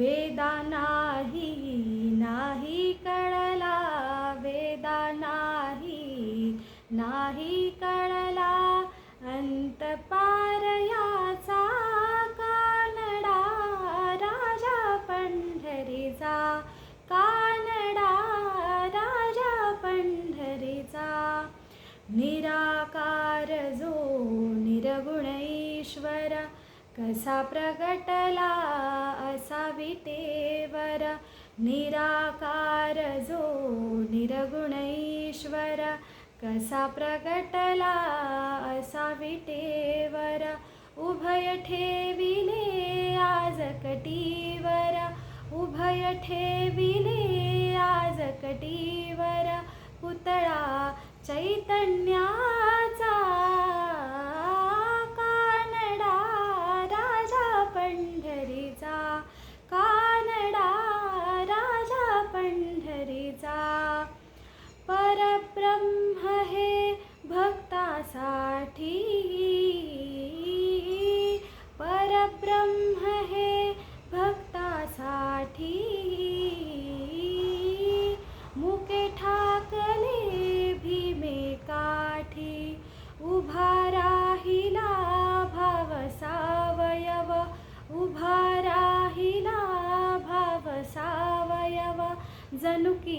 वेदा नाही नाही कळला. वेदा नाही नाही कळला. अंत पारयाचा कानडा राजा पंढरीचा. कानडा राजा पंढरीचा. निराकार जो निर्गुण कसा प्रगटला असा विटेवर निराकार जो निरगुणईश्वर कसा प्रगटला असा विटेवर उभय ठेविले आज कटीवर उभय ठेविले आज कटीवर पुतळा चैतन्या సనుకి